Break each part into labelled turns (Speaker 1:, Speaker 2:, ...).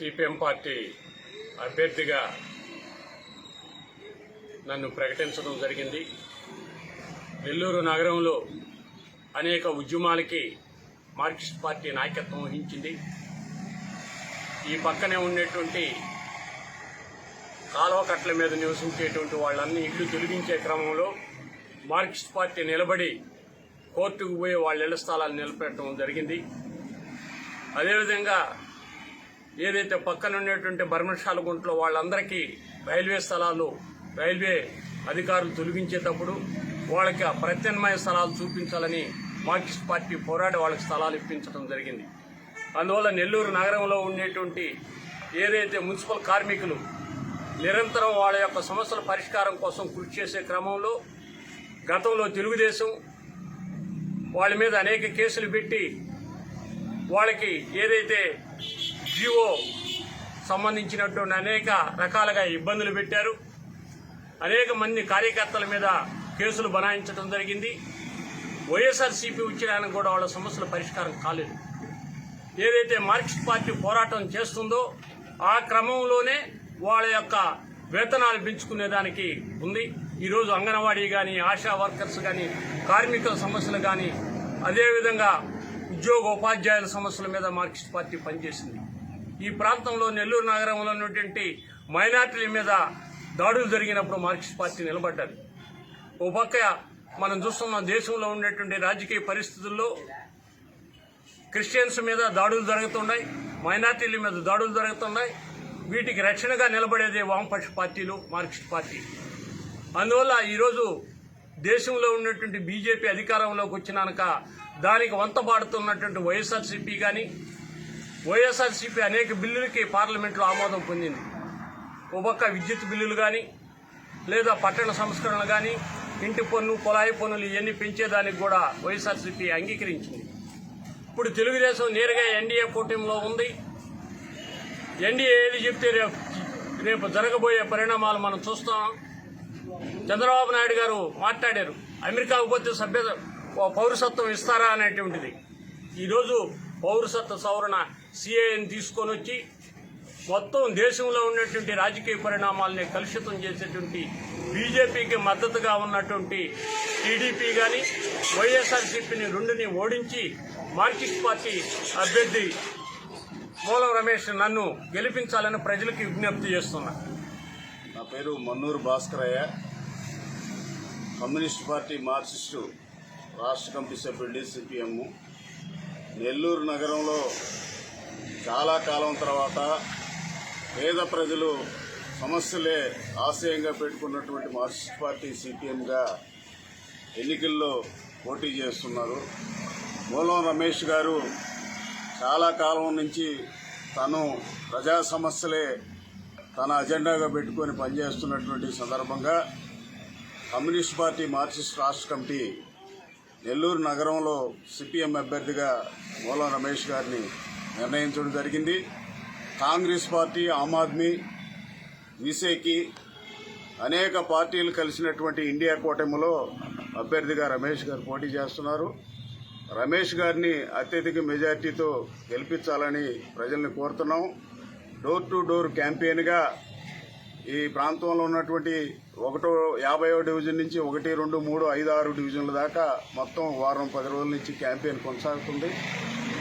Speaker 1: CPM party అభ్యర్థిగా నన్ను ప్రకటించడం జరిగింది. నెల్లూరు నగరంలో అనేక ఉద్యమాలకి మార్క్సిస్ట్ పార్టీ నాయకత్వం వహించింది. ఈ పక్కనే ఉండేటువంటి కాలువకట్ల మీద నివసించేటువంటి వాళ్ళన్ని ఇల్లు తొలగించే క్రమంలో మార్క్సిస్ట్ పార్టీ నిలబడి కోర్టుకు పోయి వాళ్ళ ఇళ్ళ స్థలాలు నిలబెట్టడం జరిగింది. అదేవిధంగా ఏదైతే పక్కన ఉండేటువంటి బర్మశాల గుంట్లో వాళ్ళందరికీ రైల్వే స్థలాలు రైల్వే అధికారులు తొలగించేటప్పుడు వాళ్ళకి ఆ ప్రత్యామ్నాయ స్థలాలు చూపించాలని మార్క్సిస్ట్ పార్టీ పోరాడి వాళ్ళకి స్థలాలు ఇప్పించడం జరిగింది. అందువల్ల నెల్లూరు నగరంలో ఉండేటువంటి ఏదైతే మున్సిపల్ కార్మికులు నిరంతరం వాళ్ళ యొక్క సమస్యల పరిష్కారం కోసం కృషి చేసే క్రమంలో గతంలో తెలుగుదేశం వాళ్ళ మీద అనేక కేసులు పెట్టి వాళ్ళకి ఏదైతే జియో సంబంధించినటువంటి అనేక రకాలుగా ఇబ్బందులు పెట్టారు. అనేక మంది కార్యకర్తల మీద కేసులు బనాయించడం జరిగింది. వైఎస్ఆర్సీపీ ఉచ్చిరానికి కూడా వాళ్ళ సమస్యల పరిష్కారం కాలేదు. ఏదైతే మార్క్సిస్ట్ పార్టీ పోరాటం చేస్తుందో ఆ క్రమంలోనే వాళ్ళ యొక్క వేతనాలు పెంచుకునేదానికి ఉంది. ఈరోజు అంగన్వాడీ కానీ ఆశా వర్కర్స్ కానీ కార్మికుల సమస్యలు కానీ అదేవిధంగా ఉద్యోగ ఉపాధ్యాయుల సమస్యల మీద మార్క్సిస్ట్ పార్టీ పనిచేసింది. ఈ ప్రాంతంలో నెల్లూరు నగరంలో ఉన్నటువంటి మైనార్టీల మీద దాడులు జరిగినప్పుడు మార్క్సిస్ట్ పార్టీ నిలబడ్డది. ఓ పక్క మనం చూస్తున్న దేశంలో ఉండేటువంటి రాజకీయ పరిస్థితుల్లో క్రిస్టియన్స్ మీద దాడులు జరుగుతున్నాయి మైనార్టీల మీద దాడులు జరుగుతున్నాయి. వీటికి రక్షణగా నిలబడేది వామపక్ష పార్టీలు మార్క్సిస్ట్ పార్టీ. అందువల్ల ఈరోజు దేశంలో ఉన్నటువంటి బీజేపీ అధికారంలోకి వచ్చినాక దానికి వంతపాడుతున్నటువంటి వైఎస్ఆర్సీపీ కానీ వైఎస్ఆర్సీపీ అనేక బిల్లులకి పార్లమెంట్లో ఆమోదం పొందింది. ఓ పక్క విద్యుత్ బిల్లులు కానీ లేదా పట్టణ సంస్కరణలు కానీ ఇంటి పన్ను కుళాయి పన్నులు ఇవన్నీ పెంచేదానికి కూడా వైఎస్ఆర్సీపీ అంగీకరించింది. ఇప్పుడు తెలుగుదేశం నేరుగా ఎన్డీఏ కూటమిలో ఉంది. ఎన్డీఏ ఏది చెప్తే రేపు రేపు జరగబోయే పరిణామాలు మనం చూస్తాం. చంద్రబాబు నాయుడు గారు మాట్లాడారు. అమెరికాకు పోతే సభ్యత పౌరసత్వం ఇస్తారా అనేటువంటిది. ఈరోజు పౌరసత్వ సవరణ సిఏని తీసుకొని వచ్చి మొత్తం దేశంలో ఉన్నటువంటి రాజకీయ పరిణామాలని కలుషితం చేసేటువంటి బీజేపీకి మద్దతుగా ఉన్నటువంటి టీడీపీ కానీ వైఎస్ఆర్సీపీని రెండుని ఓడించి మార్క్సిస్ట్ పార్టీ అభ్యర్థి మూలం రమేష్ నన్ను గెలిపించాలని ప్రజలకు విజ్ఞప్తి చేస్తున్నా.
Speaker 2: నా పేరు Mannuru Bhaskarayya. Communist party Marxist రాష్ట్ర కమిటీ సభ్యుడి సిపిఎం నెల్లూరు నగరంలో చాలా కాలం తర్వాత పేద ప్రజలు సమస్యలే ఆశయంగా పెట్టుకున్నటువంటి మార్క్సిస్ట్ పార్టీ సిపిఎంగా ఎన్నికల్లో పోటీ చేస్తున్నారు. మూలం రమేష్ గారు చాలా కాలం నుంచి తను ప్రజా సమస్యలే తన అజెండాగా పెట్టుకొని పనిచేస్తున్నటువంటి సందర్భంగా కమ్యూనిస్ట్ పార్టీ మార్క్సిస్ట్ రాష్ట్ర కమిటీ నెల్లూరు నగరంలో సిపిఎం అభ్యర్థిగా మూలం రమేష్ గారిని నిర్ణయించడం జరిగింది. కాంగ్రెస్ పార్టీ ఆమ్ ఆద్మీ వీసేకి అనేక పార్టీలు కలిసినటువంటి ఇండియా కూటమిలో అభ్యర్థిగా రమేష్ గారు పోటీ చేస్తున్నారు. రమేష్ గారిని అత్యధిక మెజార్టీతో గెలిపించాలని ప్రజల్ని కోరుతున్నాం. డోర్ టు డోర్ క్యాంపెయిన్గా ఈ ప్రాంతంలో ఉన్నటువంటి ఒకటో యాభైవ డివిజన్ నుంచి ఒకటి రెండు మూడు ఐదు ఆరు డివిజన్ల దాకా మొత్తం వారం పది రోజుల నుంచి క్యాంపెయిన్ కొనసాగుతుంది.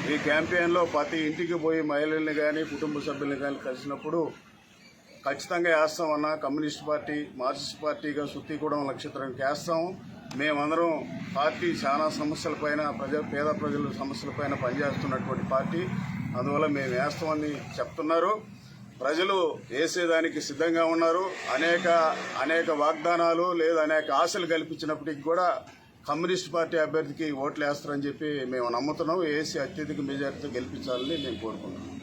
Speaker 2: ఈ క్యాంపెయిన్లో ప్రతి ఇంటికి పోయి మహిళల్ని కానీ కుటుంబ సభ్యుల్ని కానీ కలిసినప్పుడు ఖచ్చితంగా వేస్తామన్న కమ్యూనిస్ట్ పార్టీ మార్క్సిస్ట్ పార్టీగా సుత్తిగూడెం నక్షత్రానికి వేస్తాం మేమందరం పార్టీ చాలా సమస్యలపైన ప్రజ పేద ప్రజల సమస్యలపైన పనిచేస్తున్నటువంటి పార్టీ. అందువల్ల మేము వేస్తామని చెప్తున్నారు. ప్రజలు వేసేదానికి సిద్ధంగా ఉన్నారు. అనేక అనేక వాగ్దానాలు లేదా అనేక ఆశలు కల్పించినప్పటికీ కూడా కమ్యూనిస్ట్ పార్టీ అభ్యర్థికి ఓట్లు వేస్తారని చెప్పి మేము నమ్ముతున్నాం. ఏసీ అత్యధిక మెజార్టీతో గెలిపించాలని మేము కోరుకుంటున్నాం.